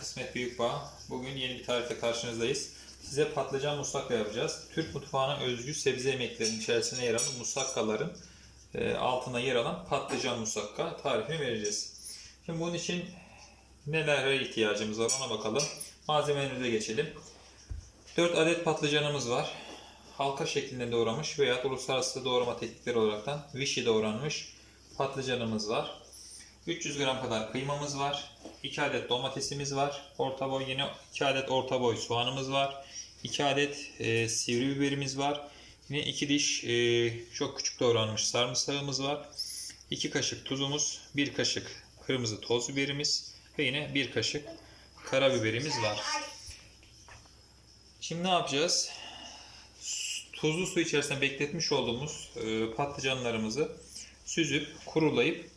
kısmet büyük bağ. Bugün yeni bir tarifle karşınızdayız. Size patlıcan musakka yapacağız. Türk mutfağına özgü sebze yemeklerinin içerisine yer alan musakkaların e, altına yer alan patlıcan musakka tarifini vereceğiz. Şimdi bunun için nelere ihtiyacımız var ona bakalım. Malzemelerimize geçelim. 4 adet patlıcanımız var. Halka şeklinde doğramış veya uluslararası doğrama teknikleri olaraktan vişi doğranmış patlıcanımız var. 300 gram kadar kıymamız var. 2 adet domatesimiz var. Orta boy yine 2 adet orta boy soğanımız var. 2 adet e, sivri biberimiz var. Yine 2 diş e, çok küçük doğranmış sarımsağımız var. 2 kaşık tuzumuz, 1 kaşık kırmızı toz biberimiz ve yine 1 kaşık karabiberimiz var. Şimdi ne yapacağız? Tuzlu su içerisinde bekletmiş olduğumuz e, patlıcanlarımızı süzüp kurulayıp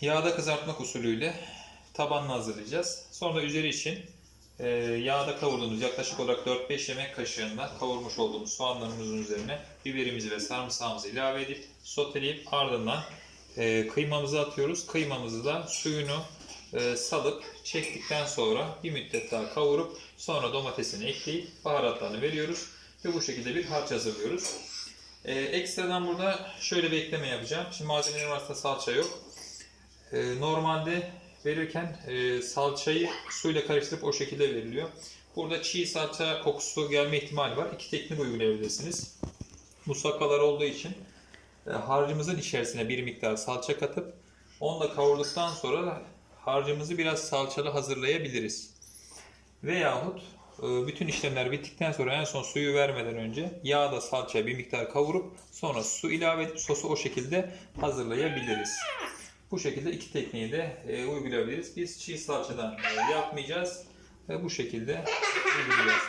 Yağda kızartmak usulüyle tabanını hazırlayacağız. Sonra üzeri için e, yağda kavurduğumuz yaklaşık olarak 4-5 yemek kaşığında kavurmuş olduğumuz soğanlarımızın üzerine biberimizi ve sarımsağımızı ilave edip soteleyip ardından e, kıymamızı atıyoruz. Kıymamızı da suyunu e, salıp çektikten sonra bir müddet daha kavurup sonra domatesini ekleyip baharatlarını veriyoruz ve bu şekilde bir harç hazırlıyoruz. E, ekstradan burada şöyle bir ekleme yapacağım. Şimdi malzemelerin arasında salça yok. Ee, normalde verirken e, salçayı suyla karıştırıp o şekilde veriliyor. Burada çiğ salça kokusu gelme ihtimali var. İki teknik uygulayabilirsiniz. Musakkalar olduğu için e, harcımızın içerisine bir miktar salça katıp onu da kavurduktan sonra harcımızı biraz salçalı hazırlayabiliriz. Veyahut e, bütün işlemler bittikten sonra en son suyu vermeden önce yağda salçayı bir miktar kavurup sonra su ilave edip sosu o şekilde hazırlayabiliriz. Bu şekilde iki tekniği de e, uygulayabiliriz. Biz çiğ salçadan e, yapmayacağız. Ve bu şekilde uygulayacağız.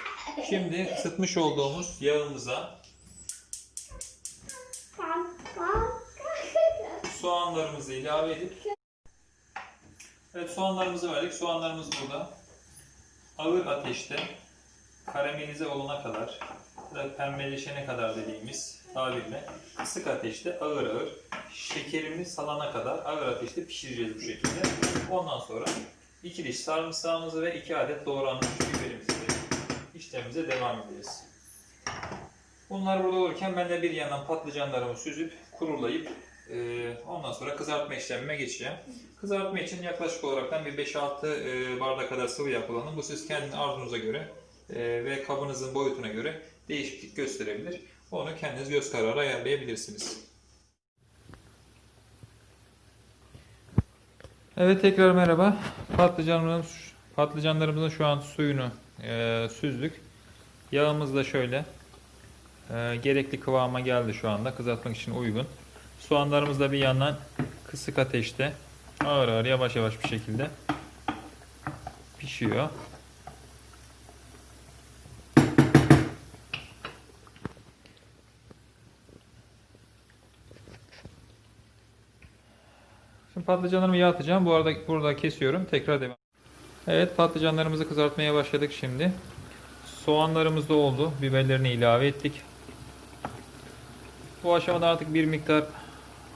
Şimdi ısıtmış olduğumuz yağımıza soğanlarımızı ilave edip Evet soğanlarımızı verdik. Soğanlarımız burada. Ağır ateşte karamelize olana kadar pembeleşene kadar dediğimiz tabirle kısık ateşte ağır ağır şekerini salana kadar ağır ateşte pişireceğiz bu şekilde. Ondan sonra iki diş sarımsağımızı ve iki adet doğranmış biberimizi de işlemimize devam edeceğiz. Bunlar burada olurken ben de bir yandan patlıcanlarımı süzüp kurulayıp e, ondan sonra kızartma işlemime geçeceğim. Kızartma için yaklaşık olarak bir 5-6 e, bardak kadar sıvı yağ kullanın. Bu siz kendi arzunuza göre e, ve kabınızın boyutuna göre değişiklik gösterebilir. Onu kendiniz göz kararı ayarlayabilirsiniz. Evet tekrar merhaba. Patlıcanlarımızın, patlıcanlarımızın şu an suyunu e, süzdük. Yağımız da şöyle e, gerekli kıvama geldi şu anda. Kızartmak için uygun. Soğanlarımız da bir yandan kısık ateşte ağır ağır yavaş yavaş bir şekilde pişiyor. Patlıcanlarımı yağ atacağım. Bu arada burada kesiyorum. Tekrar devam. Evet patlıcanlarımızı kızartmaya başladık şimdi. Soğanlarımız da oldu. Biberlerini ilave ettik. Bu aşamada artık bir miktar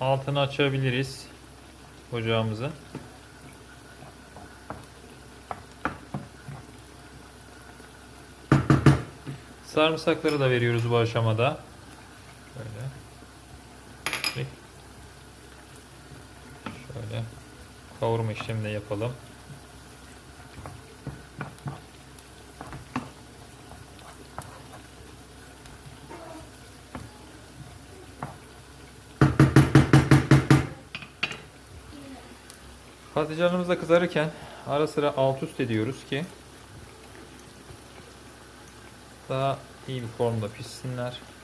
altını açabiliriz ocağımızın. Sarımsakları da veriyoruz bu aşamada. Böyle. Şöyle kavurma işlemini yapalım. Patlıcanımız da kızarırken ara sıra alt üst ediyoruz ki daha iyi bir formda pişsinler.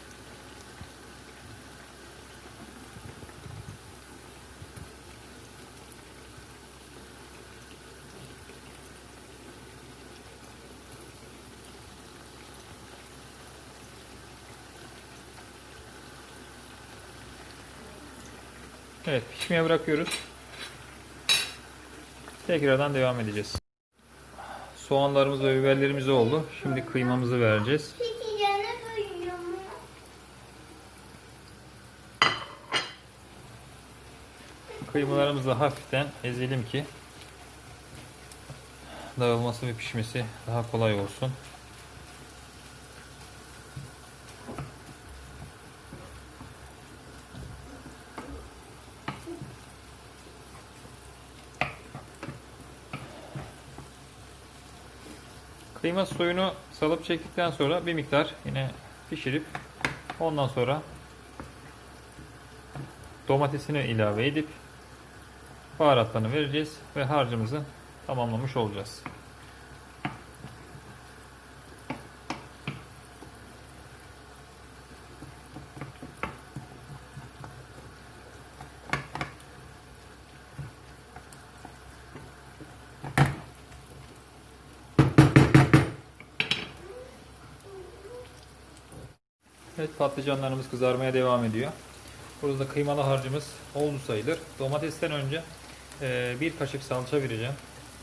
Evet pişmeye bırakıyoruz. Tekrardan devam edeceğiz. Soğanlarımız ve biberlerimiz oldu. Şimdi kıymamızı vereceğiz. Kıymalarımızı hafiften ezelim ki dağılması ve pişmesi daha kolay olsun. Kıyma suyunu salıp çektikten sonra bir miktar yine pişirip ondan sonra domatesini ilave edip baharatlarını vereceğiz ve harcımızı tamamlamış olacağız. Evet patlıcanlarımız kızarmaya devam ediyor. Burada da kıymalı harcımız oldu sayılır. Domatesten önce e, bir kaşık salça vereceğim.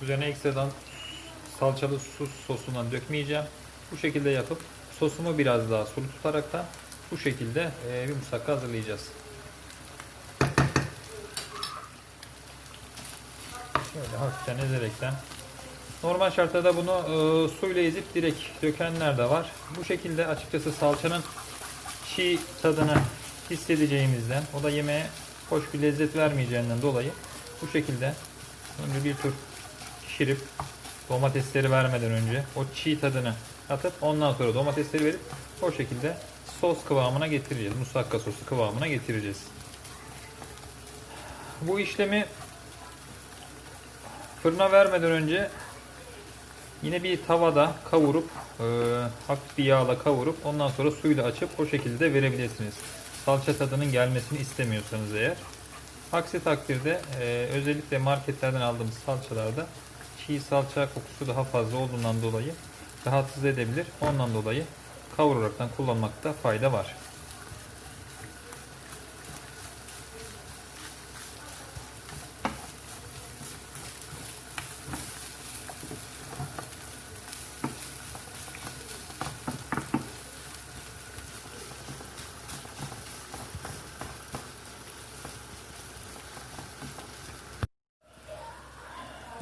Üzerine ekstradan salçalı su sosundan dökmeyeceğim. Bu şekilde yapıp sosumu biraz daha sulu tutarak da bu şekilde e, bir musakka hazırlayacağız. Şöyle hafiften ezerekten. Normal şartlarda bunu e, suyla ezip direkt dökenler de var. Bu şekilde açıkçası salçanın çiğ tadını hissedeceğimizden o da yemeğe hoş bir lezzet vermeyeceğinden dolayı bu şekilde önce bir tur pişirip domatesleri vermeden önce o çiğ tadını atıp ondan sonra domatesleri verip o şekilde sos kıvamına getireceğiz. Musakka sosu kıvamına getireceğiz. Bu işlemi fırına vermeden önce Yine bir tavada kavurup e, hafif bir yağla kavurup ondan sonra suyla açıp o şekilde verebilirsiniz. Salça tadının gelmesini istemiyorsanız eğer. Aksi takdirde e, özellikle marketlerden aldığımız salçalarda çiğ salça kokusu daha fazla olduğundan dolayı rahatsız edebilir. Ondan dolayı kavuraraktan kullanmakta fayda var.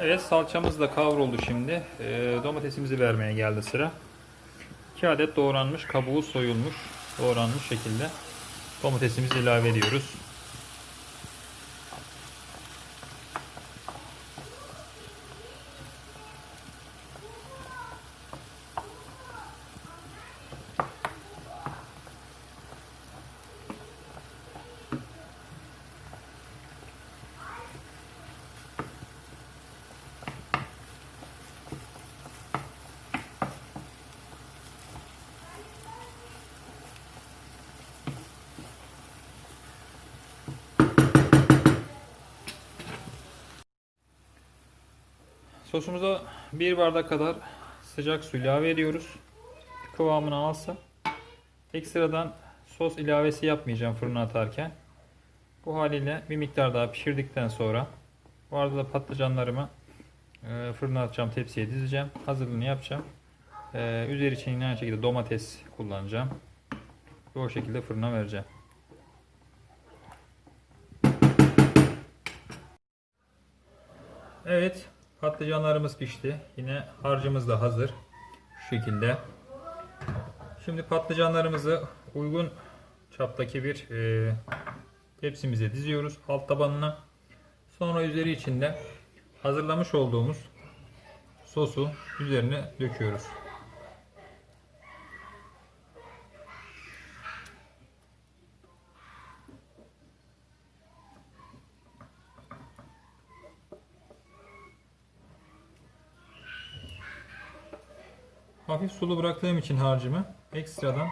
Evet salçamız da kavruldu şimdi. Ee, domatesimizi vermeye geldi sıra. 2 adet doğranmış kabuğu soyulmuş doğranmış şekilde domatesimizi ilave ediyoruz. Sosumuza bir bardak kadar sıcak su ilave ediyoruz. Kıvamını alsın. Ekstradan sos ilavesi yapmayacağım fırına atarken. Bu haliyle bir miktar daha pişirdikten sonra bu arada da patlıcanlarımı e, fırına atacağım tepsiye dizeceğim. Hazırlığını yapacağım. E, üzeri için yine aynı şekilde domates kullanacağım. Ve o şekilde fırına vereceğim. Evet, patlıcanlarımız pişti. Yine harcımız da hazır. Şu şekilde. Şimdi patlıcanlarımızı uygun çaptaki bir e, tepsimize diziyoruz alt tabanına. Sonra üzeri içinde hazırlamış olduğumuz sosu üzerine döküyoruz. Hafif sulu bıraktığım için harcımı ekstradan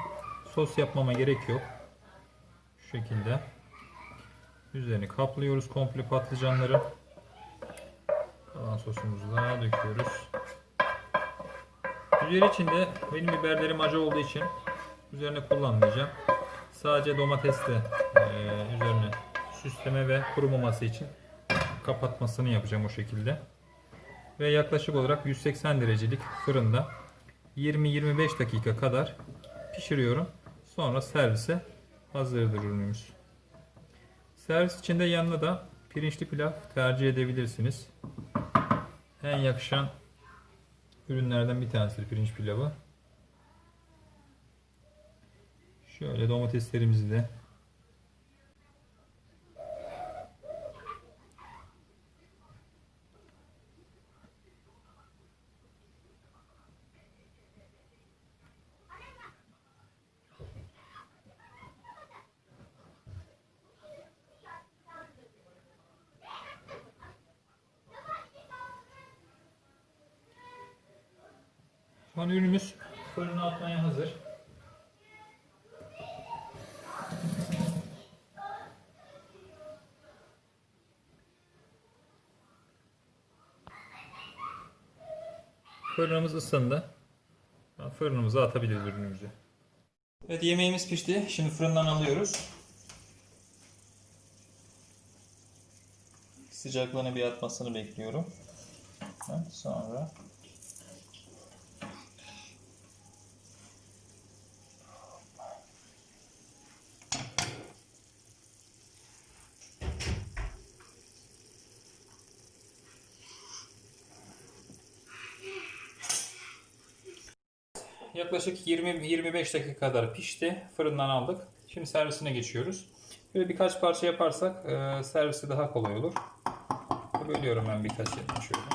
sos yapmama gerek yok. Şu şekilde. Üzerini kaplıyoruz komple patlıcanları. Kalan sosumuzu da döküyoruz. Üzeri içinde benim biberlerim acı olduğu için üzerine kullanmayacağım. Sadece domatesle üzerine süsleme ve kurumaması için kapatmasını yapacağım o şekilde. Ve yaklaşık olarak 180 derecelik fırında 20-25 dakika kadar pişiriyorum. Sonra servise hazırdır ürünümüz. Servis içinde yanına da pirinçli pilav tercih edebilirsiniz. En yakışan ürünlerden bir tanesidir pirinç pilavı. Şöyle domateslerimizi de Şu an ürünümüz fırına atmaya hazır. Fırınımız ısındı. Fırınımıza atabiliriz ürünümüzü. Evet yemeğimiz pişti. Şimdi fırından alıyoruz. Sıcaklığını bir atmasını bekliyorum. Sonra Yaklaşık 20-25 dakika kadar pişti. Fırından aldık. Şimdi servisine geçiyoruz. Böyle birkaç parça yaparsak e, servisi daha kolay olur. Bölüyorum ben birkaç yerine.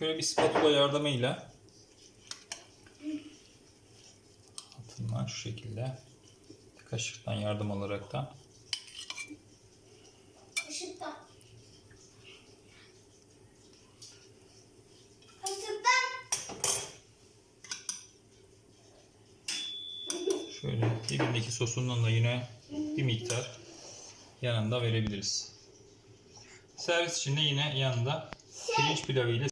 Şöyle bir spatula yardımıyla altından şu şekilde kaşıktan yardım alarak da. Işıkta. şöyle dibindeki sosundan da yine bir miktar yanında verebiliriz. Servis için de yine yanında pirinç pilavı ile